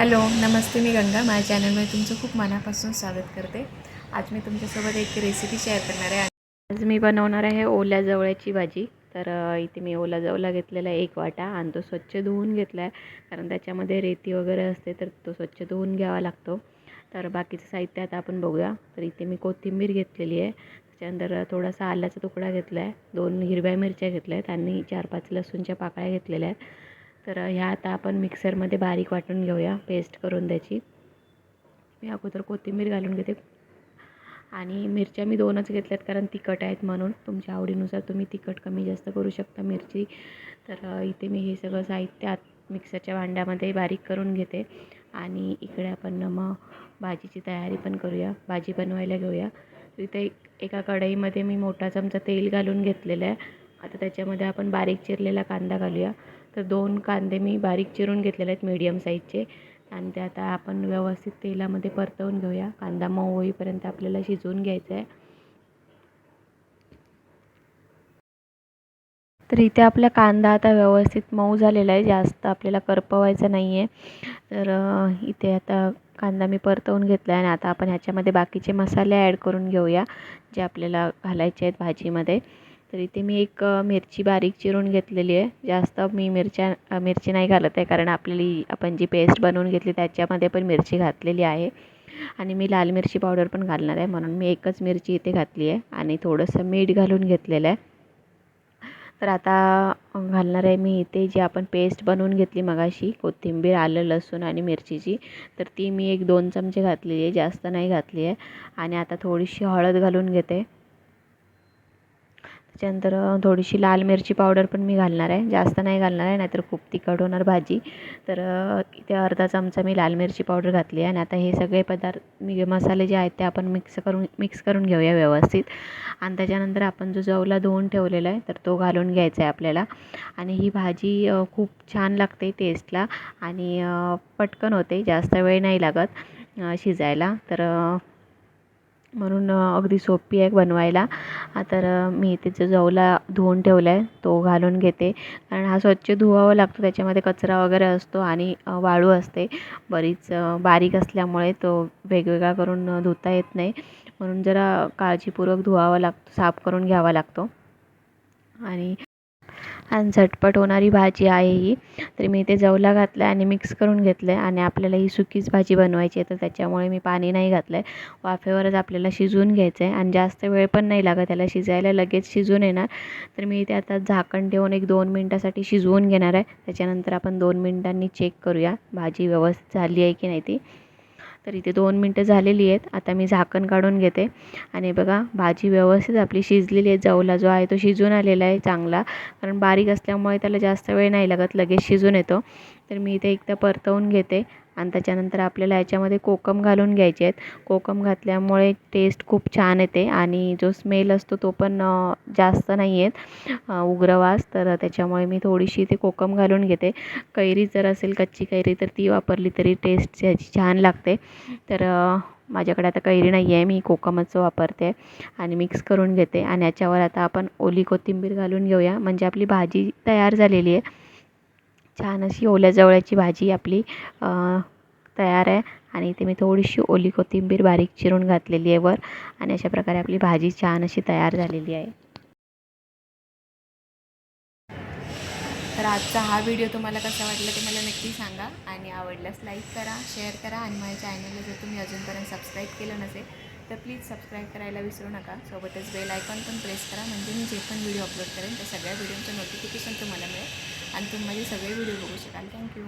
Hello नमस्ते मी गंगा. माझ्या चॅनलमध्ये तुमचं खूप मनापासून स्वागत करते. आज मी तुमच्यासोबत एक रेसिपी शेअर करणार आहे. आज मी बनवणार आहे ओल्या जवळ्याची भाजी. तर इथे मी ओला जवळा घेतलेला आहे एक वाटा आणि तो स्वच्छ धुवून घेतला आहे कारण त्याच्यामध्ये रेती वगैरे असते तर तो स्वच्छ धुवून घ्यावा लागतो. तर बाकीचं साहित्य आता आपण बघूया. तर इथे मी कोथिंबीर घेतलेली आहे. त्याच्यानंतर थोडासा आल्याचा तुकडा घेतला आहे दोन हिरव्या मिरच्या घेतल्या आहेत आणि चार पाच लसूणच्या पाकळ्या घेतलेल्या आहेत. तर ह्या आता आपण मिक्सरमध्ये बारीक वाटून घेऊया पेस्ट करून त्याची. मी अगोदर कोथिंबीर घालून घेते. आणि मिरच्या मी दोनच घेतल्यात कारण तिखट आहेत म्हणून. तुमच्या आवडीनुसार तुम्ही तिखट कमी जास्त करू शकता मिरची. तर इथे मी हे सगळं साहित्य आत मिक्सरच्या भांड्यामध्ये बारीक करून घेते. आणि इकडे आपण मग भाजीची तयारी पण करूया. भाजी बनवायला घेऊया. तर इथे एक एका कढईमध्ये मी मोठा चमचा तेल घालून घेतलेलं आहे. आता त्याच्यामध्ये आपण बारीक चिरलेला कांदा घालूया. तर दोन कांदे मी बारीक चिरून घेतलेले आहेत मीडियम साईजचे आणि ते आता आपण व्यवस्थित तेलामध्ये परतवून घेऊया. कांदा मऊ होईपर्यंत आपल्याला शिजवून घ्यायचा आहे. तर इथे आपला कांदा आता व्यवस्थित मऊ झालेला आहे. जास्त आपल्याला करपवायचा नाही आहे तर इथे आता कांदा मी परतवून घेतला आहे आणि आता आपण ह्याच्यामध्ये बाकीचे मसाले ॲड करून घेऊया जे आपल्याला घालायचे आहेत भाजीमध्ये. तर इथे मी एक मिरची बारीक चिरून घेतलेली आहे. जास्त मी मिरच्या मिरची नाही घालत आहे. कारण आपली आपण जी पेस्ट बनवून घेतली त्याच्यामध्ये पण मिरची घातलेली आहे. आणि मी लाल मिरची पावडर पण घालणार आहे. म्हणून मी एकच मिरची इथे घातली आहे. आणि थोडंसं मीठ घालून घेतलेलं आहे. तर आता घालणार आहे मी इथे जी आपण पेस्ट बनवून घेतली मगाशी कोथिंबीर आलं लसूण आणि मिरचीची. तर ती मी एक दोन चमचे घातलेली आहे. जास्त नाही घातली आहे. आणि आता थोडीशी हळद घालून घेते. त्याच्यानंतर थोडीशी लाल मिरची पावडर पण मी घालणार आहे. जास्त नाही घालणार आहे नाहीतर खूप तिखट होणार भाजी. तर अ, इथे अर्धा चमचा मी लाल मिरची पावडर घातली आहे. आणि आता हे सगळे पदार्थ मी मसाले जे आहेत ते आपण मिक्स करून मिक्स करून घेऊया व्यवस्थित. आणि त्याच्यानंतर आपण जो जवला धुवून ठेवलेला आहे तर तो घालून घ्यायचा आहे आपल्याला. आणि ही भाजी खूप छान लागते टेस्टला आणि पटकन होते जास्त वेळ नाही लागत शिजायला. तर म्हणून अगदी सोपी आहे बनवायला. तर मी तिचं जो जवला धुवून ठेवला आहे तो घालून घेते. कारण हा स्वच्छ धुवावा लागतो त्याच्यामध्ये कचरा वगैरे असतो आणि वाळू असते. बरीच बारीक असल्यामुळे तो वेगवेगळा करून धुता येत नाही. म्हणून जरा काळजीपूर्वक धुवावा लागतो साफ करून घ्यावा लागतो. आणि आणि झटपट होणारी भाजी आहे ही. तर मी इथे जवला घातला आहे आणि मिक्स करून घेतलं आहे आणि आपल्याला ही सुकीच भाजी बनवायची आहे. तर त्याच्यामुळे मी पाणी नाही घातलं आहे वाफेवरच आपल्याला शिजवून घ्यायचं आहे आणि जास्त वेळ पण नाही लागत त्याला शिजायला. लगेच शिजून येणार. तर मी इथे आता झाकण ठेवून एक दोन मिनटासाठी शिजवून घेणार आहे. त्याच्यानंतर आपण दोन मिनटांनी चेक करूया भाजी व्यवस्थित झाली आहे की नाही ती. तर इथे दोन मिनटं झालेली आहेत. आता मी झाकण काढून घेते. आणि बघा भाजी व्यवस्थित आपली शिजलेली आहे. जवला जो आहे तो शिजून आलेला आहे चांगला. कारण बारीक असल्यामुळे त्याला जास्त वेळ नाही लागत लगेच शिजून येतो. तर मी इथे एकदा परतवून घेते. आणि त्याच्यानंतर आपल्याला याच्यामध्ये कोकम घालून घ्यायचे आहेत. कोकम घातल्यामुळे टेस्ट खूप छान येते आणि जो स्मेल असतो तो पण जास्त नाही येत उग्रवास. तर त्याच्यामुळे मी थोडीशी ते कोकम घालून घेते. कैरी जर असेल कच्ची कैरी तर ती वापरली तरी टेस्ट याची छान लागते. तर माझ्याकडे आता कैरी नाही आहे मी कोकमच वापरते आणि मिक्स करून घेते. आणि याच्यावर आता आपण ओली कोथिंबीर घालून घेऊया. म्हणजे आपली भाजी तयार झालेली आहे. छान अशी ओल्या जवळ्याची भाजी आपली तयार आहे. आणि इथे मी थोडीशी ओली कोथिंबीर बारीक चिरून घातलेली आहे वर. आणि अशा प्रकारे आपली भाजी छान अशी तयार झालेली आहे. तर आजचा हा व्हिडिओ तुम्हाला कसा वाटला ते मला नक्की सांगा. आणि आवडल्यास लाईक करा शेअर करा आणि माझ्या चॅनलला जर तुम्ही अजूनपर्यंत सबस्क्राईब केलं नसेल तर प्लीज सबस्क्राईब करायला विसरू नका. सोबतच बेल आयकॉन पण प्रेस करा. म्हणजे मी जे पण व्हिडिओ अपलोड करेन त्या सगळ्या व्हिडिओचं नोटिफिकेशन तुम्हाला मिळेल. आणि तुम्ही माझे सगळे व्हिडिओ बघू शकाल. थँक्यू